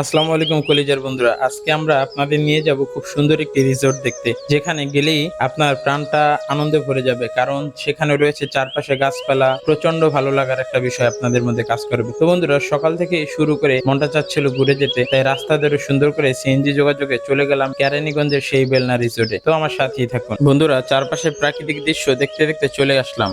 আসসালামু আলাইকুম কলিজার বন্ধুরা। আজকে আমরা আপনাদের নিয়ে যাব খুব সুন্দর একটি রিসোর্ট দেখতে, যেখানে গেলেই আপনার প্রাণটা আনন্দে ভরে যাবে। কারণ সেখানে রয়েছে চারপাশে গাছপালা প্রচণ্ড ভালো লাগার একটা বিষয় আপনাদের মধ্যে কাজ করবে। তো বন্ধুরা, সকাল থেকে শুরু করে মনটা চাচ্ছিল ঘুরে যেতে, তাই রাস্তা ধরে সুন্দর করে সিএনজি যোগাযোগে চলে গেলাম কেরানীগঞ্জের সেই বেলনা রিসোর্টে তো আমার সাথেই থাকুন। বন্ধুরা চারপাশে প্রাকৃতিক দৃশ্য দেখতে দেখতে চলে আসলাম।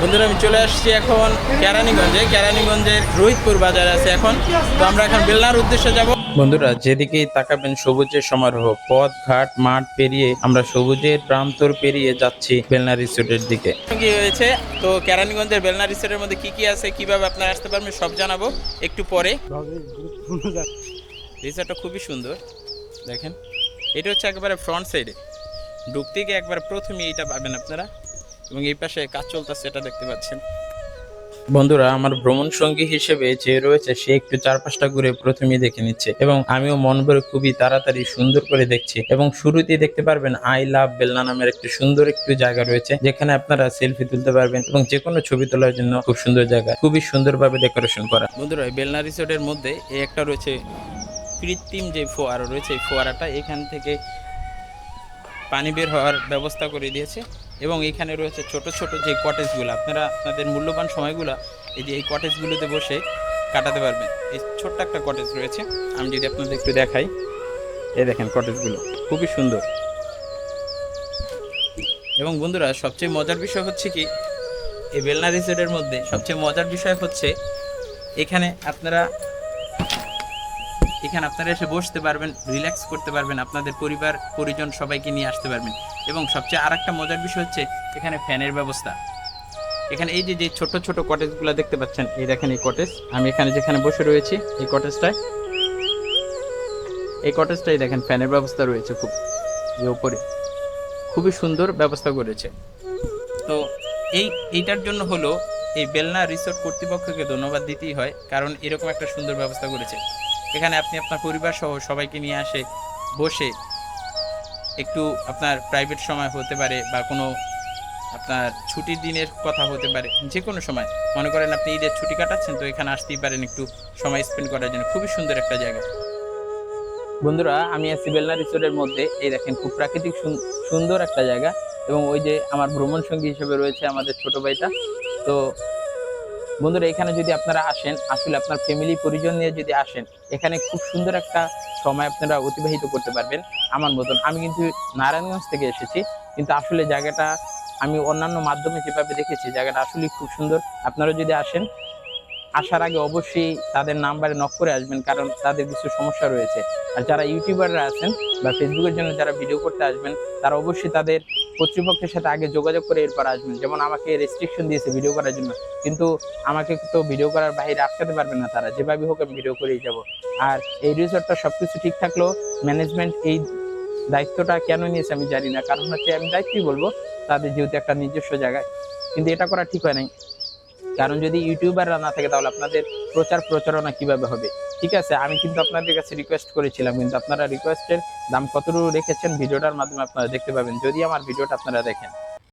বন্ধুরা, আমি চলে আসছি এখন কেরানীগঞ্জে কেরানীগঞ্জের রোহিতপুর বাজার আছে এখন। তো আমরা এখন বেলনার উদ্দেশ্যে যাব। বন্ধুরা যেদিকেই তাকাবেন সবুজের সমারোহ পথ ঘাট মাঠ পেরিয়ে আমরা সবুজের প্রান্তর পেরিয়ে যাচ্ছি বেলনা রিসোর্টের দিকে। কি হয়েছে তো কেরানীগঞ্জের বেলনা রিসোর্টের মধ্যে কি কি আছে কীভাবে আপনারা আসতে পারবেন সব জানাব একটু পরে। রিসোর্টটা খুবই সুন্দর দেখেন। এটা হচ্ছে একেবারে ফ্রন্ট সাইডে ঢুকতে গিয়ে একবার প্রথমে এইটা পাবেন আপনারা। এবং এই পাশে কাজ চলতেছে এটা দেখতে পাচ্ছেন। বন্ধুরা, আমার ভ্রমণ সঙ্গী হিসেবে যে রয়েছে, সে একটু চারপাশটা ঘুরে প্রথমেই দেখে নিচ্ছে এবং আমিও মন ভরে খুবই তাড়াতাড়ি সুন্দর করে দেখছি এবং শুরুতেই দেখতে পারবেন আই লাভ বেলনা নামের একটি সুন্দর একটু জায়গা রয়েছে, যেখানে আপনারা সেলফি তুলতে পারবেন এবং যে কোনো ছবি তোলার জন্য খুব সুন্দর জায়গা, খুবই সুন্দরভাবে ডেকোরেশন করা। বন্ধুরা বেলনা রিসোর্টের মধ্যে এই একটা রয়েছে কৃত্রিম যে ফোয়ারা রয়েছে, এই ফোয়ারাটা এখান থেকে পানি বের হওয়ার ব্যবস্থা করে দিয়েছে এবং এখানে রয়েছে ছোট ছোট যে কটেজগুলো আপনারা আপনাদের মূল্যবান সময়গুলো এই যে এই কটেজগুলোতে বসে কাটাতে পারবেন। এই ছোট্ট একটা কটেজ রয়েছে, আমি যদি আপনাদের একটু দেখাই। এ দেখেন কটেজগুলো খুবই সুন্দর। এবং বন্ধুরা, সবচেয়ে মজার বিষয় হচ্ছে কি, এই বেলনা রিসোর্টের মধ্যে সবচেয়ে মজার বিষয় হচ্ছে, এখানে আপনারা এখানে আপনারা এসে বসতে পারবেন রিল্যাক্স করতে পারবেন, আপনাদের পরিবার, পরিজন সবাইকে নিয়ে আসতে পারবেন। এবং সবচেয়ে আর একটা মজার বিষয় হচ্ছে, এখানে ফ্যানের ব্যবস্থা। এখানে এই যে যে ছোট ছোট কটেজগুলো দেখতে পাচ্ছেন, এই দেখেন এই কটেজ আমি এখানে যেখানে বসে রয়েছি, এই কটেজটায় এই কটেজটাই দেখেন ফ্যানের ব্যবস্থা রয়েছে খুব যে উপরে। খুবই সুন্দর ব্যবস্থা করেছে। তো এই, এইটার জন্য হলো এই বেলনা রিসোর্ট কর্তৃপক্ষকে ধন্যবাদ দিতেই হয়, কারণ এরকম একটা সুন্দর ব্যবস্থা করেছে। এখানে আপনি আপনার পরিবার সহ সবাইকে নিয়ে আসে, বসে একটু আপনার প্রাইভেট সময় হতে পারে বা কোনো আপনার ছুটির দিনের কথা হতে পারে যে কোনো সময়। মনে করেন আপনি ঈদের ছুটি কাটাচ্ছেন, তো এখানে আসতেই পারেন একটু সময় স্পেন্ড করার জন্য। খুবই সুন্দর একটা জায়গা। বন্ধুরা, আমি আছি বেলনা রিসোর্টের মধ্যে। এই দেখেন, খুব প্রাকৃতিক সুন- সুন্দর একটা জায়গা। এবং ওই যে আমার ভ্রমণ সঙ্গী হিসেবে রয়েছে আমাদের ছোট ভাইটা। তো বন্ধুরা, এখানে যদি আপনারা আসেন, আসলে আপনার ফ্যামিলি পরিজন নিয়ে যদি আসেন, এখানে খুব সুন্দর একটা সময় আপনারা অতিবাহিত করতে পারবেন। আমার মতন, আমি কিন্তু নারায়ণগঞ্জ থেকে এসেছি, কিন্তু আসলে জায়গাটা আমি অন্যান্য মাধ্যমে যেভাবে দেখেছি, জায়গাটা আসলে খুব সুন্দর। আপনারা যদি আসেন আসার আগে অবশ্যই তাদের নাম্বারে নক করে আসবেন, কারণ তাদের কিছু সমস্যা রয়েছে। আর যারা ইউটিউবাররা আছেন বা ফেসবুকের জন্য যারা ভিডিও করতে আসবেন, তারা অবশ্যই তাদের কর্তৃপক্ষের সাথে আগে যোগাযোগ করে এরপর আসবেন। যেমন আমাকে রেস্ট্রিকশন দিয়েছে ভিডিও করার জন্য, কিন্তু আমাকে তো ভিডিও করার বাইরে আটকাতে পারবে না তারা। যেভাবে হোক আমি ভিডিও করেই যাব। আর এই রিসোর্টটা সবকিছু ঠিক থাকলেও ম্যানেজমেন্ট এই দায়িত্বটা কেন নিয়েছে আমি জানি না। কারণ হচ্ছে আমি দায়িত্বই বলব, তাদের যেহেতু একটা নিজস্ব জায়গায়। কিন্তু এটা করা ঠিক হয় নাই। কারণ যদি ইউটিউবাররা না থাকে, তাহলে আপনাদের প্রচার প্রচারণা কীভাবে হবে? ঠিক আছে, আমি কিন্তু আপনাদের কাছে রিকোয়েস্ট করেছিলাম, কিন্তু আপনারা রিকোয়েস্টের দাম কতটুকু রেখেছেন? ভিডিওটার মাধ্যমে আপনারা দেখতে পাবেন। যদি আমার ভিডিওটা আপনারা দেখেন।